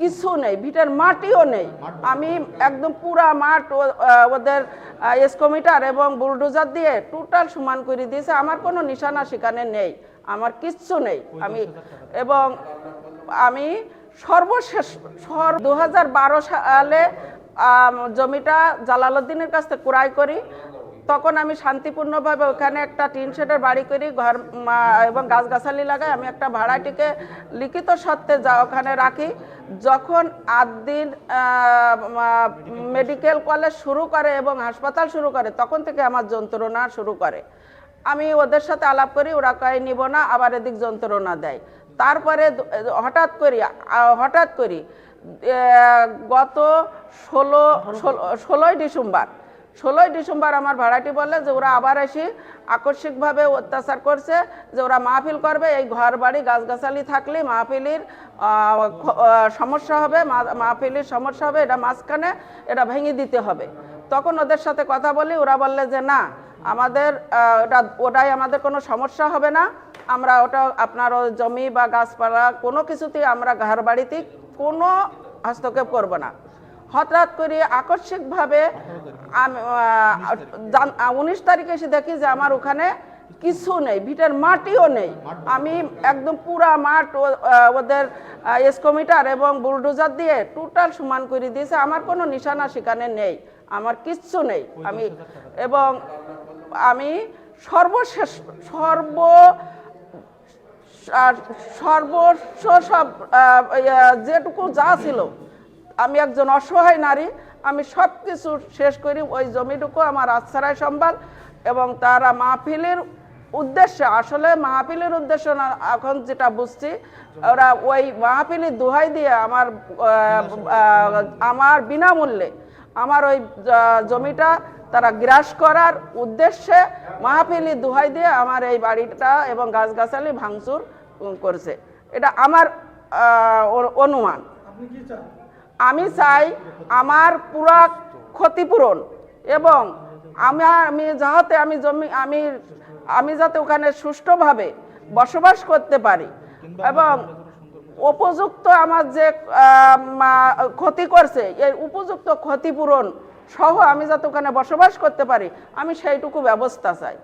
কিছু নেই ভিটার মাটিও নেই। আমি একদম পুরা মাঠ ওদের এসকোমিটার এবং বুলডোজার দিয়ে টোটাল সমান করে দিয়েছে। আমার কোনো নিশানা সেখানে নেই আমার কিচ্ছু নেই। আমি এবং আমি সর্বশেষ সর দু সালে জমিটা জালালউদ্দিনের কাছ থেকে ক্রয় করি। তখন আমি শান্তিপূর্ণভাবে ওখানে একটা টিন শেডের বাড়ি করি ঘর এবং গাছগাছালি লাগাই। আমি একটা ভাড়াটিকে লিখিত সত্ত্বে যা ওখানে রাখি। যখন আট দিন মেডিকেল কলেজ শুরু করে এবং হাসপাতাল শুরু করে, তখন থেকে আমার যন্ত্রণা শুরু করে। আমি ওদের সাথে আলাপ করি, ওরা কয়, নিব না। আবার এদিক যন্ত্রণা দেয়। তারপরে হঠাৎ করি হঠাৎ করি গত ষোলো- ষোলোই ডিসেম্বর ষোলোই ডিসেম্বর আমার ভাড়াটি বললে যে ওরা আবার এসে আকস্মিকভাবে অত্যাচার করছে, যে ওরা মাহফিল করবে, এই ঘর বাড়ি গাছগাছালি থাকলে মাহফিলির সমস্যা হবে মাহফিলির সমস্যা হবে, এটা মাঝখানে এটা ভেঙে দিতে হবে। তখন ওদের সাথে কথা বলি, ওরা বললে যে না, আমাদের ওটা, ওটাই আমাদের কোনো সমস্যা হবে না, আমরা ওটা আপনার জমি বা গাছপালা কোনো কিছুতেই আমরা ঘর বাড়িতে কোনো হস্তক্ষেপ করব না। হঠাৎ করে আকস্মিকভাবে উনিশ তারিখে এসে দেখি যে আমার ওখানে কিছু নেই, ভিটের মাটিও নেই। আমি একদম পুরা মাঠ ওদের এসকোমিটার এবং বুলডোজার দিয়ে টোটাল সমান করে দিয়েছে। আমার কোনো নিশানা সেখানে নেই, আমার কিচ্ছু নেই। আমি এবং আমি সর্বশেষ, সর্ব সর্বস্ব সব যেটুকু যা ছিল আমি একজন অসহায় নারী, আমি সব কিছু শেষ করি ওই জমিটুকু আমার আশ্রয় সম্বল এবং তারা মাহফিলের উদ্দেশ্যে, আসলে মাহফিলের উদ্দেশ্য না, এখন যেটা বুঝছি, ওরা ওই মাহফিলের দোহাই দিয়ে আমার আমার বিনামূল্যে আমার ওই জমিটা তারা গ্রাস করার উদ্দেশ্যে মাহফিলি দোহাই দিয়ে আমার এই বাড়িটা এবং গাছগাছালি ভাঙচুর করছে। এটা আমার অনুমান। আমি চাই আমার পুরা ক্ষতিপূরণ এবং আমার আমি যাহাতে আমি জমি আমি আমি যাতে ওখানে সুষ্ঠুভাবে বসবাস করতে পারি এবং উপযুক্ত আমার যে ক্ষতি করছে এই উপযুক্ত ক্ষতিপূরণ সহ আমি যাতে ওখানে বসবাস করতে পারি আমি সেইটুকু ব্যবস্থা চাই।